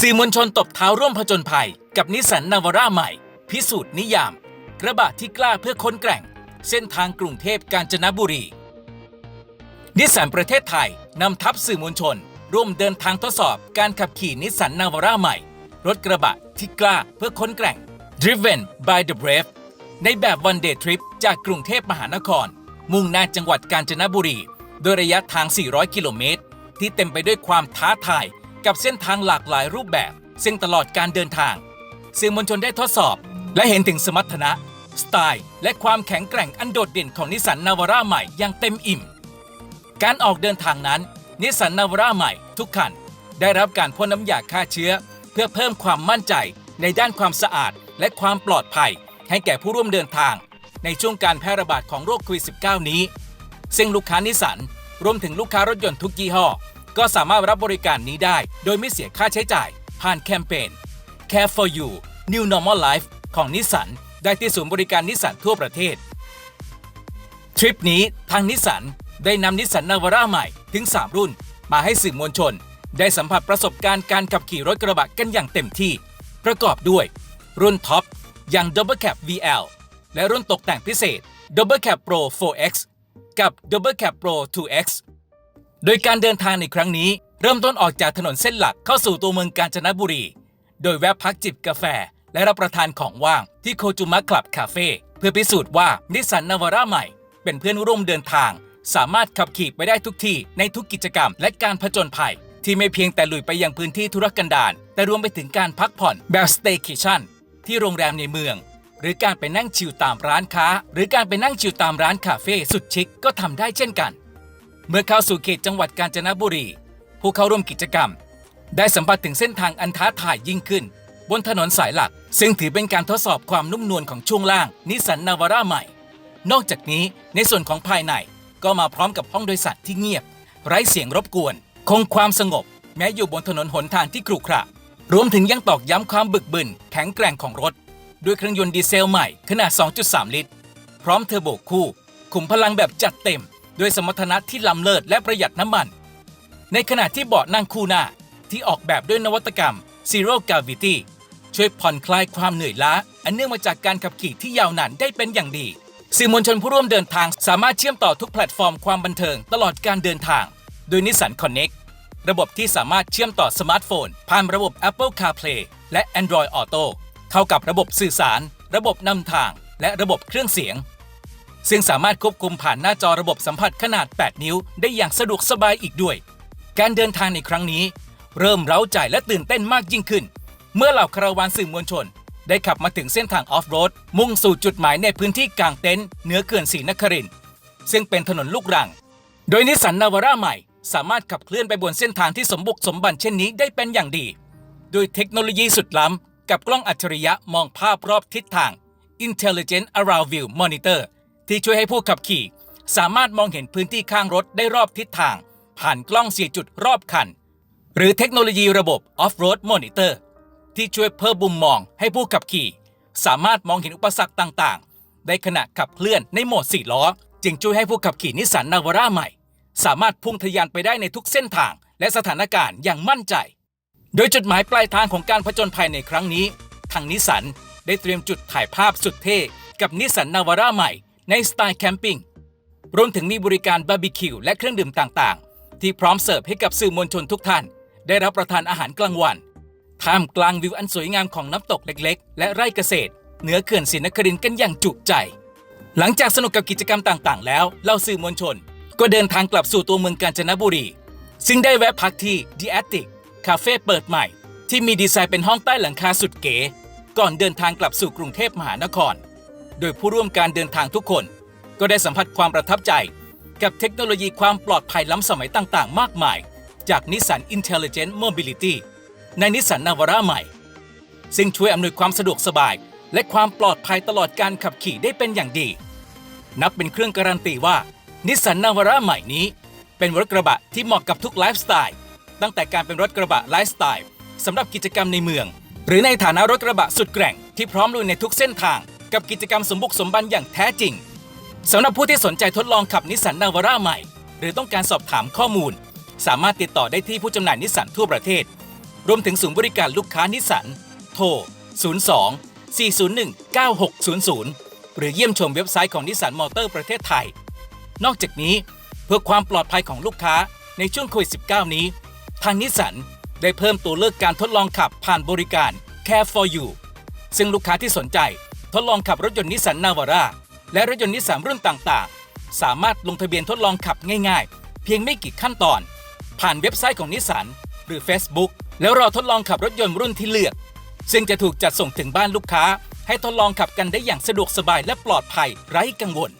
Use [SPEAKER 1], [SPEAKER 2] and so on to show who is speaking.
[SPEAKER 1] สื่อมวลชนตบเท้าร่วมผจญภัย กับนิสสันนาวาร่าใหม่ พิสูจน์นิยาม กระบะที่กล้าเพื่อค้นแกร่ง เส้นทางกรุงเทพกาญจนบุรี นิสสันประเทศไทยนำทัพสื่อมวลชน ร่วมเดินทางทดสอบการขับขี่นิสสันนาวาร่าใหม่ รถกระบะที่กล้าเพื่อค้นแกร่ง Driven by the Brave ในแบบ one day trip จากกรุงเทพมหานคร มุ่งหน้าจังหวัดกาญจนบุรี โดยระยะทาง 400 กิโลเมตร ที่เต็มไปด้วยความท้าทาย กับเส้นทางหลากหลายรูปแบบ ซึ่งตลอดการเดินทางสื่อมวลชนได้ทดสอบ และเห็นถึงสมรรถนะ สไตล์ และความแข็งแกร่งอันโดดเด่นของนิสสันนาวาร่าใหม่อย่างเต็มอิ่ม การออกเดินทางนั้น นิสสันนาวาร่าใหม่ทุกคัน ได้รับการพ่นน้ำยาฆ่าเชื้อ เพื่อเพิ่มความมั่นใจในด้านความสะอาด และความปลอดภัย ให้แก่ผู้ร่วมเดินทาง ในช่วงการแพร่ระบาดของโรคโควิด -19 นี้ ซึ่งลูกค้านิสสันรวมถึงลูกค้ารถยนต์ทุกยี่ห้อ ก็สามารถรับบริการนี้ได้ โดยไม่เสียค่าใช้จ่าย ผ่านแคมเปญ Care for You New Normal Life ของนิสสันได้ที่ศูนย์บริการนิสสันทั่วประเทศ ทริปนี้ทางนิสสันได้นำนิสสันนาวาร่าใหม่ถึง 3 รุ่น มาให้สื่อมวลชน ได้สัมผัสประสบการณ์การขับขี่รถกระบะกันอย่างเต็มที่ ประกอบด้วย รุ่นท็อปอย่าง Double Cab VL และรุ่นตกแต่งพิเศษ Double Cab Pro 4X กับ Double Cab Pro 2X โดยการเดินทางในครั้งนี้ เริ่มต้นออกจากถนนเส้นหลักเข้าสู่ตัวเมืองกาญจนบุรี โดยแวะพักจิบกาแฟ และรับประทานของว่างที่โคจูมะคลับคาเฟ่เพื่อพิสูจน์ว่านิสสันนาวาร่าใหม่ เป็นเพื่อนร่วมเดินทาง สามารถขับขี่ไปได้ทุกที่ในทุกกิจกรรมและการผจญภัย ที่ไม่เพียงแต่ลุยไปยังพื้นที่ธุรกันดารแต่รวมไปถึงการพักผ่อนแบบ staycation ที่โรงแรมในเมือง หรือการไปนั่งชิลตามร้านค้า หรือการไปนั่งชิลตามร้านคาเฟ่สุดชิคก็ทำได้เช่นกัน เมื่อเข้าสู่เขตจังหวัดกาญจนบุรี ผู้เข้าร่วมกิจกรรม ได้สัมผัสถึงเส้นทางอันท้าทายยิ่งขึ้น บนถนนสายหลัก ซึ่งถือเป็นการทดสอบความนุ่มนวลของช่วงล่างนิสสันนาวาร่าใหม่ นอกจากนี้ในส่วนของภายในก็มาพร้อมกับห้องโดยสารที่เงียบ ไร้เสียงรบกวน คงความสงบ แม้อยู่บนถนนหนทางที่ขรุขระรวมถึงยังตอกย้ำความบึกบึนแข็งแกร่งของรถ ด้วยเครื่องยนต์ดีเซลใหม่ขนาด 2.3 ลิตร พร้อมเทอร์โบคู่ ขุมพลังแบบจัดเต็ม ด้วยสมรรถนะที่ล้ำเลิศและประหยัดน้ำมัน ในขณะที่เบาะนั่งคู่หน้าที่ออกแบบด้วยนวัตกรรม Zero Gravity ช่วยผ่อนคลายความเหนื่อยล้า อันเนื่องมาจากการขับขี่ที่ยาวนานได้เป็นอย่างดีสื่อมวลชนผู้ร่วมเดินทางสามารถเชื่อมต่อทุกแพลตฟอร์มความบันเทิงตลอดการเดินทาง โดย Nissan Connect ระบบที่สามารถเชื่อมต่อสมาร์ทโฟน ผ่านระบบ Apple CarPlay และ Android Auto เข้ากับระบบสื่อสาร ระบบนำทาง และระบบเครื่องเสียง ซึ่งสามารถควบคุมผ่านหน้าจอระบบสัมผัสขนาด 8 นิ้ว ได้อย่างสะดวกสบายอีกด้วย การเดินทางในครั้งนี้ เริ่มเร้าใจและตื่นเต้นมากยิ่งขึ้น เมื่อเหล่าคาราวานสื่อมวลชน ได้ขับมาถึงเส้นทางออฟโรดมุ่งสู่จุดหมายในพื้นที่กลางเต็นท์เหนือเขื่อนศรีนครินทร์ซึ่งเป็นถนนลูกรัง โดยนิสสันนาวาร่าใหม่ สามารถขับเคลื่อนไปบนเส้นทางที่สมบุกสมบันเช่นนี้ได้เป็นอย่างดีด้วยเทคโนโลยีสุดล้ำกับกล้องอัจฉริยะมองภาพรอบทิศทาง Intelligent Around View Monitor ที่ช่วยให้ผู้ขับขี่ สามารถมองเห็นพื้นที่ข้างรถได้รอบทิศทาง ผ่านกล้อง4จุดรอบคัน หรือเทคโนโลยีระบบ Off-Road Monitor ที่ช่วยเพิ่มมุมมองให้ผู้ขับขี่ สามารถมองเห็นอุปสรรคต่างๆ ได้ขณะขับเคลื่อนในโหมด 4 ล้อ จึงช่วยให้ผู้ขับขี่นิสสันนาวาร่าใหม่ สามารถพุ่งทะยานไปได้ในทุกเส้นทาง และสถานการณ์อย่างมั่นใจ โดยจุดหมายปลายทางของการผจญภัยในครั้งนี้ ทางนิสสันได้เตรียมจุดถ่ายภาพสุดเท่กับนิสสันนาวาร่าใหม่ ในสไตล์แคมปิ้งรวมถึงมีบริการบาร์บีคิวและเครื่องดื่มต่างๆ ที่พร้อมเสิร์ฟให้กับสื่อมวลชนทุกท่าน ได้รับประทานอาหารกลางวัน ท่ามกลางวิวอันสวยงามของน้ำตกเล็กๆ และไร่เกษตร เหนือเขื่อนศรีนครินทร์กันอย่างจุใจ หลังจากสนุกกับกิจกรรมต่างๆ แล้วเล่าสื่อมวลชน ก็เดินทางกลับสู่ตัวเมืองกาญจนบุรี ซึ่งได้แวะพักที่ The Attic คาเฟ่เปิดใหม่ ที่มีดีไซน์เป็นห้องใต้หลังคาสุดเก๋ ก่อนเดินทางกลับสู่กรุงเทพมหานคร โดยผู้ร่วมการเดินทางทุกคน ก็ได้สัมผัสความประทับใจ กับเทคโนโลยีความปลอดภัยล้ำสมัยต่างๆ มากมาย จาก Nissan Intelligent Mobility ในนิสสันนาวาร่าใหม่ ซึ่งช่วยอำนวยความสะดวกสบาย และความปลอดภัยตลอดการขับขี่ได้เป็นอย่างดี นับเป็นเครื่องการันตีว่านิสสันนาวาร่าใหม่นี้ เป็นรถกระบะที่เหมาะกับทุกไลฟ์สไตล์ตั้งแต่การเป็นรถกระบะไลฟ์สไตล์สำหรับกิจกรรมในเมือง หรือในฐานะรถกระบะสุดแกร่งที่พร้อมลุยในทุกเส้นทาง กับกิจกรรมสมบุกสมบันอย่างแท้จริงสำหรับผู้ที่สนใจทดลองขับนิสสันนาวาร่าใหม่ หรือต้องการสอบถามข้อมูล สามารถติดต่อได้ที่ผู้จำหน่ายนิสสันทั่วประเทศ รวมถึงศูนย์บริการลูกค้านิสสันโทร 02 401 9600 หรือเยี่ยมชมเว็บไซต์ของนิสสันมอเตอร์ประเทศไทย นอกจากนี้เพื่อความปลอดภัยของลูกค้าในช่วงโควิด -19 นี้ ทางนิสสันได้เพิ่มตัวเลือกการทดลองขับผ่านบริการ Care for You ซึ่งลูกค้าที่สนใจ ทดลองขับรถยนต์นิสสันนาวาร่าและรถยนต์นิสสันรุ่นต่างๆ สามารถลงทะเบียนทดลองขับง่ายๆ เพียงไม่กี่ขั้นตอน ผ่านเว็บไซต์ของนิสสันหรือ Facebook แล้วรอทดลองขับรถยนต์รุ่นที่เลือก ซึ่งจะถูกจัดส่งถึงบ้านลูกค้า ให้ทดลองขับกันได้อย่างสะดวกสบายและปลอดภัยไร้กังวล